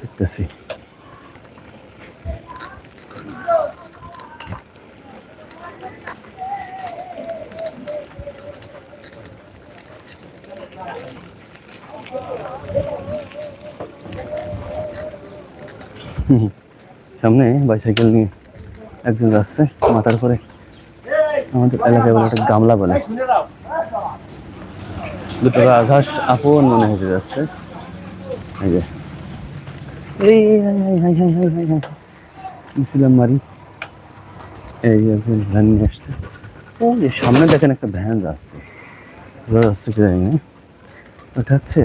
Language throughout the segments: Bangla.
দেখতেছি। সামনে বাইসাইকেল নিয়ে একজন যাচ্ছে, মাথার উপরে আমাদের এলাকায় বলে একটা গামলা বলে। দুটো আঘাস আপন মনে হতে যাচ্ছে। এই যে। হাই মারি। এই ভ্যান নিয়ে আসছে। ও যে সামনে দেখেন একটা ভ্যান যাচ্ছে। বোঝা ওটা হচ্ছে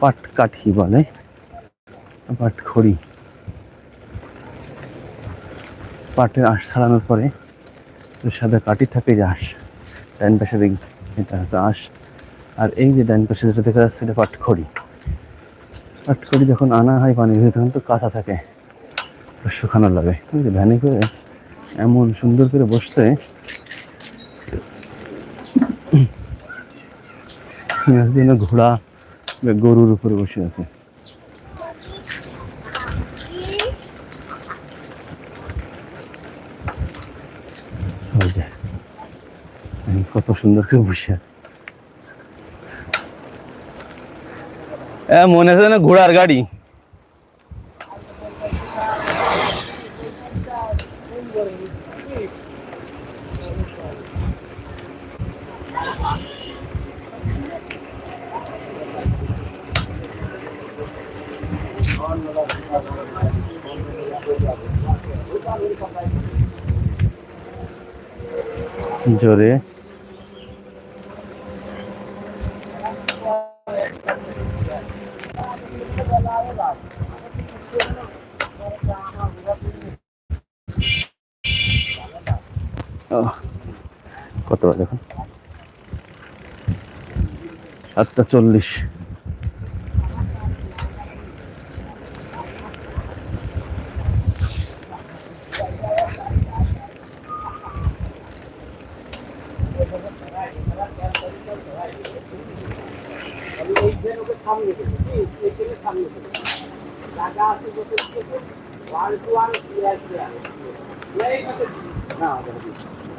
পাট কাঠি বলে পাট খড়ি পাটের আঁশ ছাড়ানোর পরে সাথে কাঠি থাকে যে আঁশ। ডাইন পাশে এটা আছে আঁশ। আর এই যে ডাইন পাশে যেটা দেখা যাচ্ছে এটা পাটখড়ি পাটখড়ি যখন আনা হয় পানির ভিতরে, তখন তো কাঁচা থাকে। শুকানো লাগে। ভ্যানে করে এমন সুন্দর করে বসছে। যেন ঘোড়া গরুর উপরে বসে আছে। কত সুন্দর করে বসে আছে। মনে হচ্ছে না ঘোড়ার গাড়ি? জোরে। কত এখন? সাতটা চল্লিশ।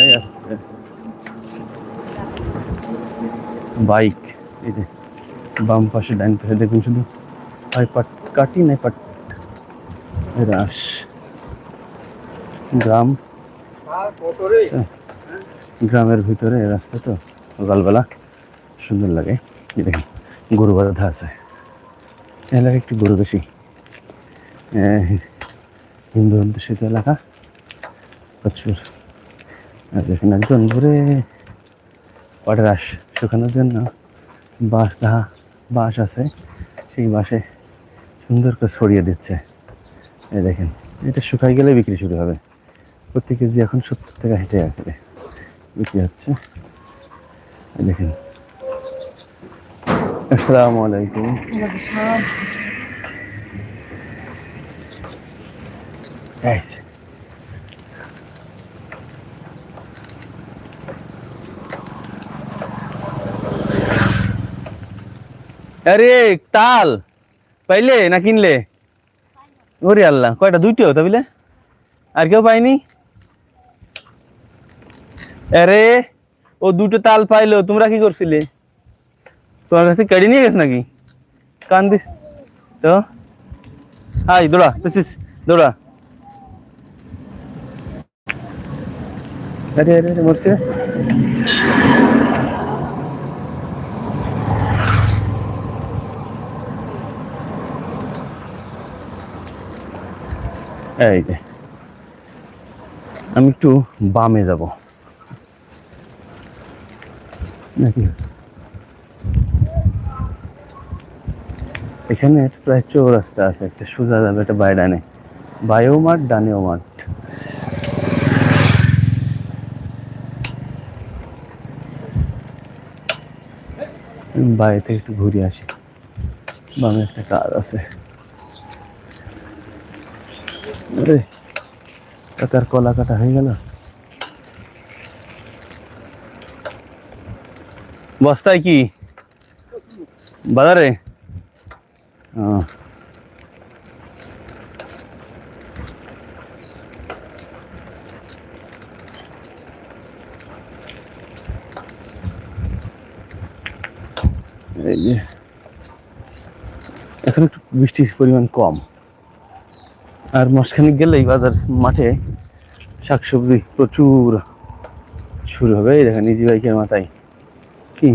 এই আসছে বাইক, এই যে বাম পাশে ডান পাশে, দেখুন শুধু হয় পাট কাটি নাই পাট রাস গ্রাম। গ্রামের ভিতরে রাস্তা তো, সকালবেলা। সুন্দর লাগে। এই দেখেন, গরু বাধা আছে। এই এলাকায় একটু গরু বেশি। হিন্দু অধ্যুষিত এলাকা। প্রচুর। আর দেখেন একজন ঘুরে পাটের আশ শুকানোর জন্য বাঁশ দাহা বাঁশ আছে। সেই বাঁশে সুন্দর করে ছড়িয়ে দিচ্ছে। এই দেখেন এটা শুকাই গেলে বিক্রি শুরু হবে। প্রতি কেজি এখন সত্তর টাকা হেঁটে আসবে। বিক্রি হচ্ছে। এই দেখেন। আসসালামু আলাইকুম। এই আরে তাল পাইলে না কিনলে ওরে আল্লাহ কয়টা দুইটিও তাবিলে আর কেউ পাইনি আরে, ও দুটো তাল পাইলো, তোমরা কি করছিলে? তোমার কাছে কেড়ে নিয়ে গেছে নাকি? কান দিস তো? আই দৌড়া পিস পিস দৌড়া। আরে আরে আরে এই যে। আমি একটু বামে যাব। নাকি? এখানে প্রায় চৌরাস্তা আছে, একটা সোজা যাবে, একটা বাইরে ডানে। বায়ো মাঠ ডানেও মাঠ বাইরে থেকে একটু ঘুরে আসি। বামে একটা কাজ আছে। আরে তার কলা কাটা হয়ে গেল বস্তায় কি বাজারে ও। এই যে এখন একটু বৃষ্টির পরিমাণ কম আর মাসখানিক গেলেই বাজার মাঠে শাকসবজি প্রচুর শুরু হবে। এই দেখেন নিজি বাইকের মাথায়। কি?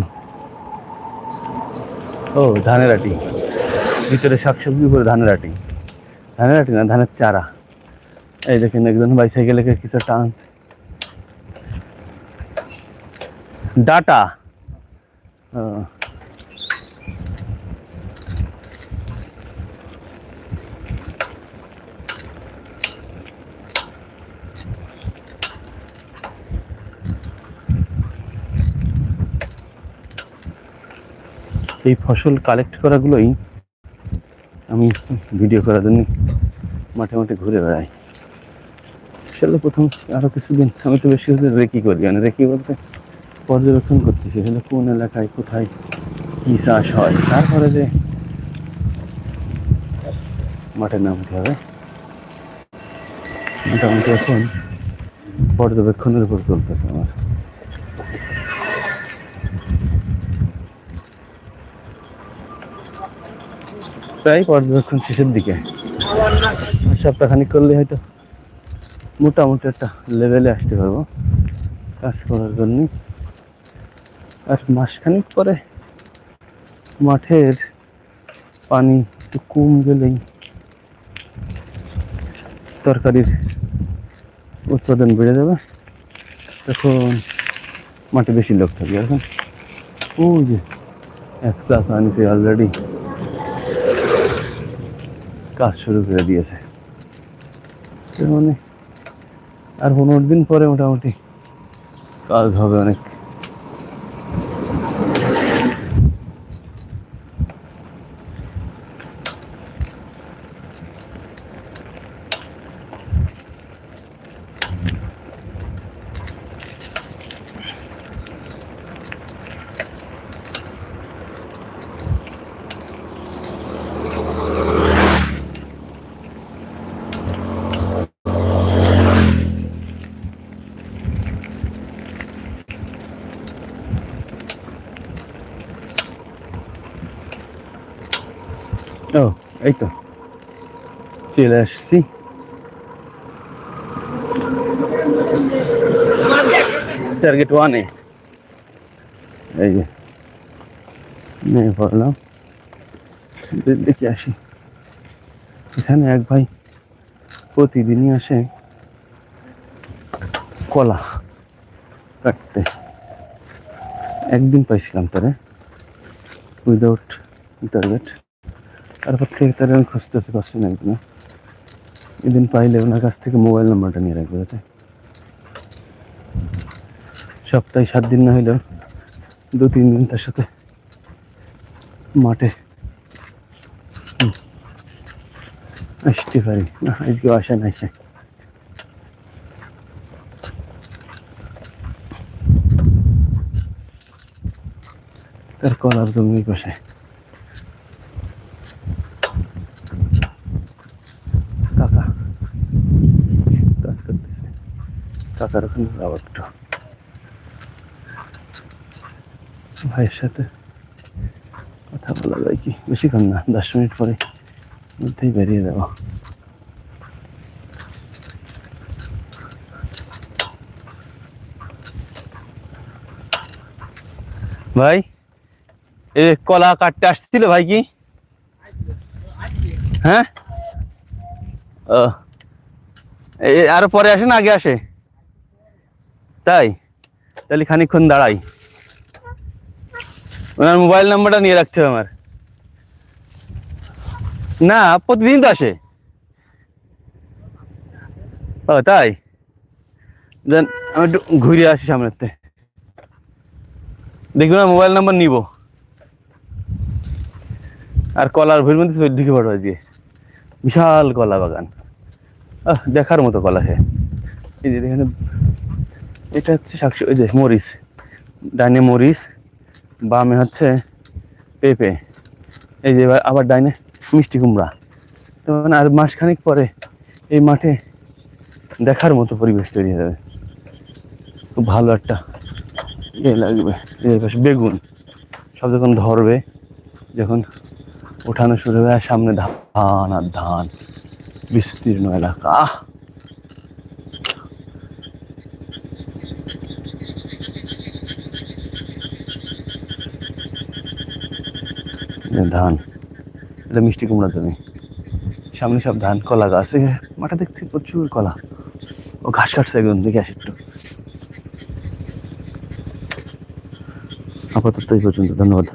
ও, ধানের আটি। ভিতরে শাকসবজি, উপরে ধানের আটি। ধানের আটি না, ধানের চারা। এই দেখেন একজন বাইসাইকেলে কিছু টানছে। ডাটা। এই ফসল কালেক্ট করাগুলোই আমি ভিডিও করার জন্য মাঠে মাঠে ঘুরে বেড়াই। আসলে প্রথম আরও কিছুদিন আমি তো বেশি কিছুদিন রেকি করি মানে রেকি বলতে পর্যবেক্ষণ করতেছি, আসলে কোন এলাকায়, কোথায় কী চাষ হয়, তারপরে যে মাঠে নামতে হবে। মোটামুটি এখন পর্যবেক্ষণের উপর চলতেছে আমার। প্রায় পর্যবেক্ষণ শেষের দিকে। সপ্তাহখানিক করলে হয়তো মোটামুটি একটা লেভেলে আসতে পারব কাজ করার জন্য আর মাসখানিক পরে মাঠের পানি একটু কম গেলেই তরকারির উৎপাদন বেড়ে যাবে। তখন মাঠে বেশি লোক থাকবে। এখন ওই যে এক চাষ আনিছে অলরেডি কাজ শুরু করে দিয়েছে। মানে আর পনেরো দিন পরে মোটামুটি কাজ হবে অনেক ও এই তো, চলে আসছি। টার্গেট ওয়ানে এই যে নেমে পড়লাম। দেখে আসি। এখানে এক ভাই প্রতিদিনই আসে কলা কাটতে। একদিন পাইছিলাম তারে উইদাউট টার্গেট তারপর থেকে তার আমি খুঁজতেছি পাচ্ছি না একদিন এদিন পাইলে ওনার কাছ থেকে মোবাইল নাম্বারটা নিয়ে রাখবে যাতে সপ্তাহে সাত দিন না হইলেও দু, তিন দিন তার সাথে মাঠে আসতে পারি। না আজকে আসা নাই। সে তার কলার জমি পাশে কাকা কাজ করতেছে কাকার ওখানে যাব একটু ভাইয়ের সাথে কথা বলা যায় কি? বেশিক্ষণ না, দশ মিনিট পরে মধ্যেই বেরিয়ে যাব। ভাই, এ কলা কাটতে আসছিল ভাই কি? হ্যাঁ? ও আরও পরে আসে না? আগে আসে? তাই? তাহলে খানিকক্ষণ দাঁড়াই। ওনার মোবাইল নাম্বারটা নিয়ে রাখতে হবে আমার। না প্রতিদিন তো আসে। ও, তাই? দেন, আমি একটু ঘুরে আসি সামনেতে দেখব না মোবাইল নাম্বার নিব। আর কলার ভুল মধ্যে ঢুকে পড়ব আজকে। বিশাল কলা বাগান। দেখার মতো কলা সে। এই যে এখানে এটা হচ্ছে শাকসবজি ওই যে মরিচ, ডাইনে মরিচ, বামে হচ্ছে পেঁপে, এই যে এবার আবার ডাইনে মিষ্টি কুমড়া তো মানে আর মাসখানেক পরে এই মাঠে দেখার মতো পরিবেশ তৈরি হয়ে যাবে খুব ভালো একটা ইয়ে লাগবে এর পাশে বেগুন, সব যখন ধরবে, যখন ওঠানো শুরু হবে, আর সামনে ধান আর ধান, বিস্তীর্ণ এলাকা, আহ! ধান। এটা মিষ্টি কুমড়া জমি সামনে সব ধান, কলা গাছ। মাঠে দেখছি প্রচুর কলা। ও ঘাস কাটছে একদম, দেখে আসি একটু। আপাতত এই পর্যন্ত, ধন্যবাদ।